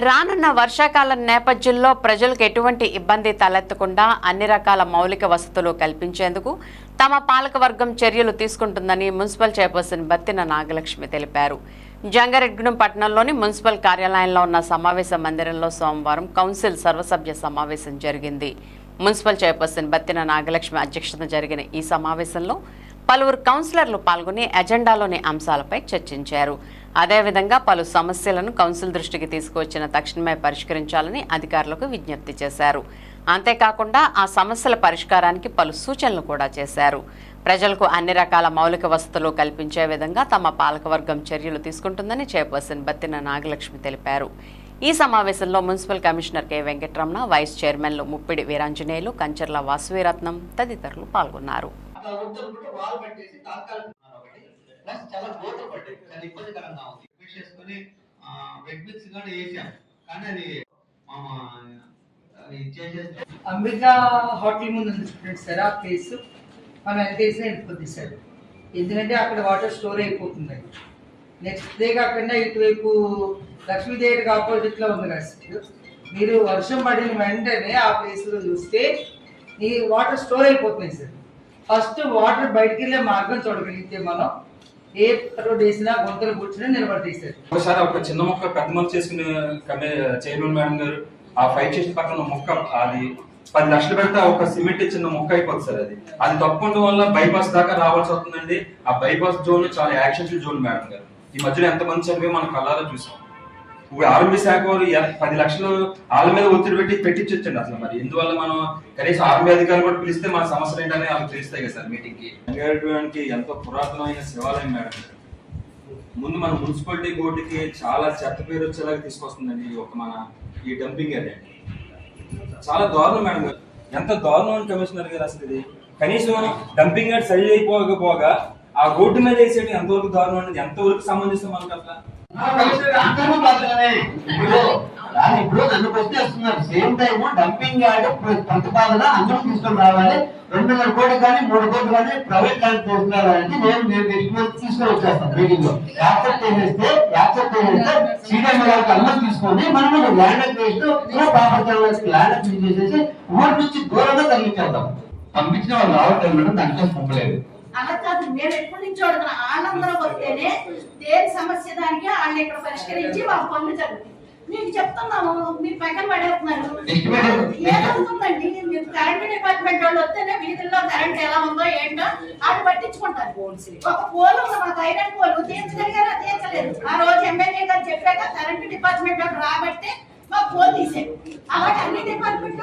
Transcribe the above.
రానున్న వర్షాకాలం నేపథ్యంలో ప్రజలకు ఎటువంటి ఇబ్బంది తలెత్తకుండా అన్ని రకాల మౌలిక వసతులు కల్పించేందుకు తమ పాలకవర్గం చర్యలు తీసుకుంటుందని మున్సిపల్ చైర్పర్సన్ బత్తిన నాగలక్ష్మి తెలిపారు. జంగారెడ్గూడెం పట్టణంలోని మున్సిపల్ కార్యాలయంలో ఉన్న సమావేశ మందిరంలో సోమవారం కౌన్సిల్ సర్వసభ్య సమావేశం జరిగింది. మున్సిపల్ చైర్పర్సన్ బత్తిన నాగలక్ష్మి అధ్యక్షతన జరిగిన ఈ సమావేశంలో పలువురు కౌన్సిలర్లు పాల్గొని ఎజెండాలోని అంశాలపై చర్చించారు. అదేవిధంగా పలు సమస్యలను కౌన్సిల్ దృష్టికి తీసుకువచ్చిన తక్షణమే పరిష్కరించాలని అధికారులకు విజ్ఞప్తి చేశారు. అంతేకాకుండా ఆ సమస్యల పరిష్కారానికి పలు సూచనలు కూడా చేశారు. ప్రజలకు అన్ని రకాల మౌలిక వసతులు కల్పించే విధంగా తమ పాలకవర్గం చర్యలు తీసుకుంటుందని చైర్పర్సన్ బత్తిన నాగలక్ష్మి తెలిపారు. ఈ సమావేశంలో municipal commissioner K Venkataramana vice చైర్మన్లు ముప్పిడి వీరాంజనేయులు కంచర్ల వాసువీరత్నం తదితరులు పాల్గొన్నారు. ప్లస్ చాలా గోతులు పట్టాయి చాలా ఇబ్బందికరంగా ఉంది. రిక్వెస్ట్ చేసుకుని వెట్ మిక్స్ కూడా వేసాం. కానీ అది అమృత హోటల్ ముందు ఉంది సార్ ఆ ప్లేస్ మనం ఎంత వేసినా వెళ్ళిపోద్ది సార్. ఎందుకంటే అక్కడ వాటర్ స్టోర్ అయిపోతుంది. నెక్స్ట్ డే కాకుండా ఇటువైపు లక్ష్మీదేవికి ఆపోజిట్లో ఉంది కదా సార్ మీరు వర్షం పడిన వెంటనే ఆ ప్లేస్లో చూస్తే ఈ వాటర్ స్టోర్ అయిపోతున్నాయి సార్. ఫస్ట్ వాటర్ బయటికి వెళ్ళే మార్గం చూడగలిగితే మనం ఏ రోడ్ వేసినా గుంతలు కూర్చుని నిలబడతాయి ఒకసారి ఒక చిన్న మొక్క పెద్ద మొక్క చేసుకునే చైర్మన్ మేడం గారు ఆ ఫైట్ చేసిన పక్కన మొక్క అది పది లక్షలు పెడితే ఒక సిమెంట్ చిన్న మొక్క అయిపోతుంది సార్ అది. అది తప్పకుండా వల్ల బైపాస్ దాకా రావాల్సి వస్తుందండి. ఆ బైపాస్ జోన్ చాలా యాక్షన్ జోన్ మేడం గారు. ఈ మధ్యలో ఎంత మంది చనిపోయి మనం కళ్ళారా చూసాం. ఇప్పుడు ఆర్మీ శాఖ వారు పది లక్షలు వాళ్ళ మీద ఒత్తిడి పెట్టి పెట్టించొచ్చండి అసలు మరి. ఎందువల్ల మనం కనీసం ఆర్మీ అధికారులు కూడా పిలిస్తే మన సమస్యలు ఏంటని వాళ్ళకి తెలుస్తాయి కదా సార్ మీటింగ్కి రంగారెడ్డి ఎంతో పురాతనమైన శివాలయం మేడం. ముందు మన మున్సిపాలిటీ బోర్డుకి చాలా చెత్త పేరు వచ్చేలాగా తీసుకొస్తుందండి ఒక మన ఈ డంపింగ్ ఏరియా. చాలా దారుణం మేడం. గారు ఎంత దారుణం అని కమిషనర్ గారు అసలు ఇది. కనీసం డంపింగ్ యార్డ్ సరి అయిపోకపోగా ఆ రోడ్డు మీద వేసేటి ఎంతవరకు దారుణం అనేది ఎంతవరకు సంబంధిస్తాం మనకు అట్లా ఇప్పుడు నన్ను క్వశ్చన్ చేస్తున్నారు సేమ్ టైం డంపింగ్ యార్డ్ ప్రతిపాదన అందరూ తీసుకొని రావాలి. రెండున్నర కోట్లు కానీ మూడు కోట్లు కానీ ప్రైవేట్ ల్యాండ్ తీసుకురావాలంటే నేను నేను తీసుకొని వచ్చేస్తాను మీటింగ్లో యాక్సెప్ట్ చేసేస్తే యాక్సెప్ట్ చేసేస్తే సీనియర్ గారికి అందరూ తీసుకొని మనం land acquisition property land acquisition చేసేసి ఊరి నుంచి దూరంగా తగ్గించేద్దాం పంపించిన వాళ్ళు రావట్లేదు మేడం దానికోసం పంపలేదు. అలా కాదు మేము ఎప్పటి నుంచో అడుగుతున్నాం? వాళ్ళందరూ వస్తేనే దేని సమస్య దానికి వాళ్ళు ఇక్కడ పరిష్కరించి వాళ్ళ పనులు జరుగుతాయి. మీకు చెప్తున్నాము మీరు పక్కన పడేస్తున్నారు. ఏమవుతుందండి? మీరు కరెంట్ డిపార్ట్మెంట్ వాళ్ళు వస్తేనే వీధుల్లో కరెంట్ ఎలా ఉందో ఏంటో వాళ్ళు పట్టించుకుంటారు. ఒక పోలు ఉంది మాకు ఐరన్ పోలు. తీర్చగలిగారా తీర్చలేదు ఆ రోజు ఎమ్మెల్యే గారు చెప్పాక కరెంట్ డిపార్ట్మెంట్ వాళ్ళు రాబట్టే మాకు పోల్ తీసారు అలాగే అన్ని డిపార్ట్మెంట్